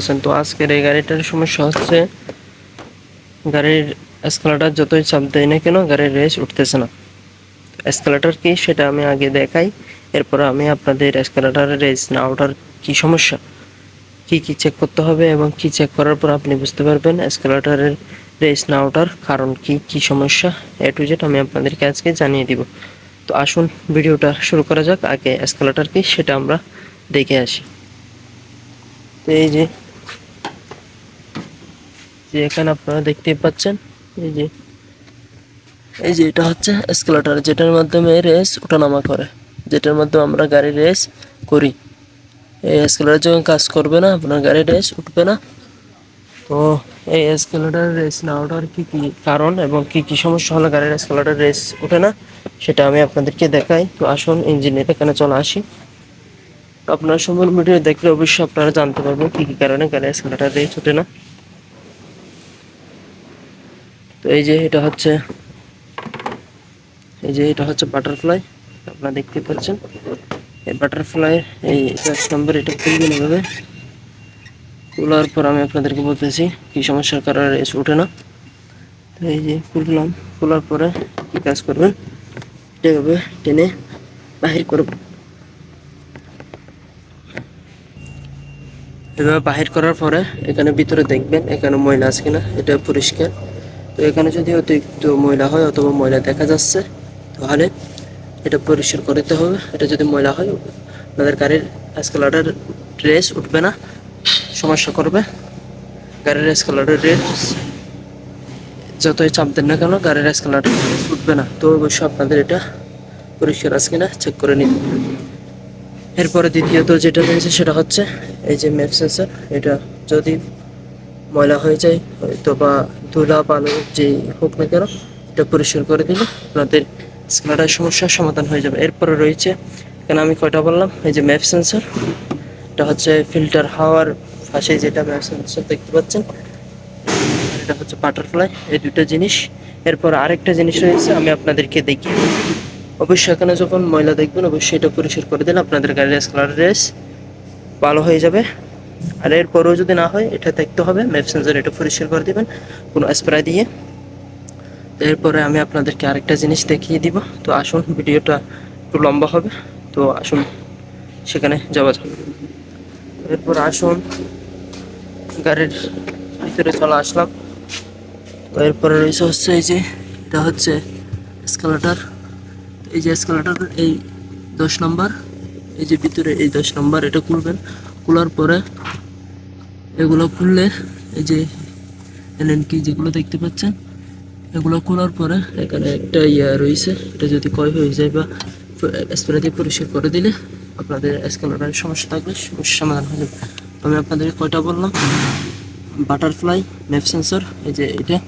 আছেন তো আজকের এই গাড়িটার সমস্যা হচ্ছে, গাড়ির এসকালেটার যতই চাপ দেয় না কেন গাড়ির রেস উঠতেছে না। এসকালেটার কি সেটা আমি আগে দেখাই, এরপর আমি আপনাদের এসকালেটারের রেস না ওঠার কি সমস্যা, কি কি চেক করতে হবে এবং কি চেক করার পর আপনি বুঝতে পারবেন এসকালেটারের রেস না ওঠার কারণ কি কি সমস্যা। এ টু জেড আমি আপনাদেরকে আজকে জানিয়ে দিব। তো আসুন ভিডিওটা শুরু করা যাক, আগে এসকালেটার কি সেটা আমরা দেখে আসি। এই যে যে এখানে আপনারা দেখতে পাচ্ছেন, এই যে এই যে এটা হচ্ছে এসকেলেটর যেটার মাধ্যমে রেস ওঠানামা করে, যেটার মাধ্যমে আমরা গাড়ি রেস করি। এই এসকেলেটর যখন কাজ করবে না, আপনার গাড়ির রেস উঠবে না। তো এই এসকেলেটর রেস না ওঠার কি কি কারণ এবং কি কি সমস্যা হলে গাড়ির এসকেলেটর রেস ওঠে না, সেটা আমি আপনাদেরকে দেখাই। তো আসুন, ইঞ্জিনের এখানে চলে আসি। আপনার সম্পূর্ণ ভিডিও দেখলে অবশ্যই আপনারা জানতে পারবেন কি কি কারণে গাড়ির এসকেলেটর রেস ওঠে না। তো এই যে এটা হচ্ছে, এই যে এটা হচ্ছে বাটারফ্লাই আপনারা দেখতে পাচ্ছেন। এই বাটারফ্লাই এই এক নম্বর এটা খুলবেন এভাবে খোলার পর আমি আপনাদেরকে বলতেছি, কি সমস্যার কারণে রেস ওঠে না। তো এই যে খুললাম, খোলার পরে কি কাজ করবেন? এটা টেনে বাহির করব। এভাবে বাহির করার পরে এখানে ভিতরে দেখবেন এখানে ময়লা আছে কিনা, এটা পরিষ্কার। তো এখানে যদি অতিরিক্ত ময়লা হয় অথবা ময়লা দেখা যাচ্ছে, তাহলে এটা পরিষ্কার করতে হবে। এটা যদি ময়লা হয়, আপনাদের গাড়ির এসকালেটার ড্রেস উঠবে না, সমস্যা করবে। গাড়ির এসকালেটার রেস যতই চাপ দেন না কেন, গাড়ির এসকালেটার রেস উঠবে না। তো অবশ্যই আপনাদের এটা পরিষ্কার আছে কিনা চেক করে নিন। এরপরে দ্বিতীয়ত যেটা রয়েছে, সেটা হচ্ছে এই যে ম্যাপ সেন্সার এটা যদি ময়লা হয়ে যায় হয়তো বা ধুলা বালু যেই হোক না কেন, এটা পরিষ্কার করে দিলে আপনাদের স্ক্যানারের সমস্যার সমাধান হয়ে যাবে। এরপরে রয়েছে, এখানে আমি কয়টা বললাম? এই যে ম্যাপ সেন্সর এটা হচ্ছে ফিল্টার হাওয়ার পাশে যেটা ম্যাপ সেন্সর দেখতে পাচ্ছেন, এটা হচ্ছে বাটারফ্লাই এই দুটো জিনিস। এরপর আরেকটা জিনিস রয়েছে, আমি আপনাদেরকে দিই। অবশ্যই এখানে যখন ময়লা দেখবেন, অবশ্যই এটা পরিষ্কার করে দিলে আপনাদের গাড়ির স্কালার রেস ভালো হয়ে যাবে। আর এরপরেও যদি না হয়, এটা দেখতে হবে। ম্যাপ সেন্সর এটা পরিষ্কার করে দিবেন। কোনো স্প্রে দিয়ে। এরপরে আমি আপনাদেরকে আরেকটা জিনিস দেখিয়ে দিব। তো আসুন, ভিডিওটা একটু লম্বা হবে। তো আসুন, সেখানে যাওয়া যাক। এরপর আসুন, গাড়ির ভিতরে চলে আসলাম। এরপরে রয়েছে হচ্ছে এই যে, এটা হচ্ছে স্কেলেটার এই যে স্কেলেটার এই দশ নম্বর, এই যে ভিতরে এই দশ নম্বর, এটা খুলবেন। খোলার পরে এগুলো খুললে এই যে এলএন কি যেগুলো দেখতে পাচ্ছেন, এগুলো খোলার পরে এখানে একটা ইয়া রয়েছে, এটা যদি কয় হয়ে যায় বা স্প্রে দিয়ে পরিষ্কার করে দিলে আপনাদের স্কেলেটারের সমস্যা থাকলে সমস্যার সমাধান হয়ে যাবে আমি আপনাদের কয়টা বললাম? বাটারফ্লাই, ম্যাপ সেন্সর, এই যে এটা।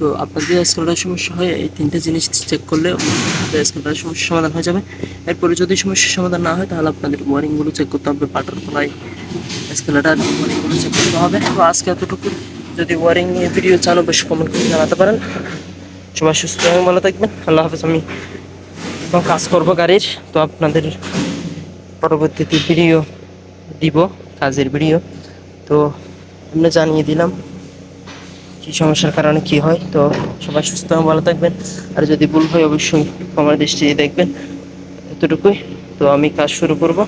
তো আপনাদের স্কেলটার সমস্যা হয়, এই তিনটে জিনিস চেক করলে স্কেলটার সমস্যার সমাধান হয়ে যাবে। এরপরে যদি সমস্যার সমাধান না হয়, তাহলে আপনাদের ওয়ারিংগুলো চেক করতে হবে বাটারফ্লাই স্কেলটার ওয়ারিংগুলো চেক করতে হবে। তো আজকে এতটুকু। যদি ওয়ারিং নিয়ে ভিডিও চান অবশ্যই কমেন্ট করে জানাতে পারেন। সবাই সুস্থ এবং ভালো থাকবেন। আল্লাহ হাফেজ, আমি কাজ করব গাড়ির। তো আপনাদের পরবর্তীতে ভিডিও দিব, কাজের ভিডিও তো আমরা জানিয়ে দিলাম। কি সমস্যার কারণে কি হয়, তো সবাই সুস্থ ভালো থাকবেন। আর যদি ভুল হয়, অবশ্যই আমার দৃষ্টি দেখবেন। এতটুকুই, তো আমি কাজ শুরু করব।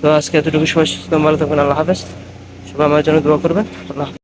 তো আজকে এতটুকু সবাই সুস্থ ভালো থাকবেন। আল্লাহ হাফেজ। সবাই আমার জন্য দোয়া করবেন। আল্লাহ।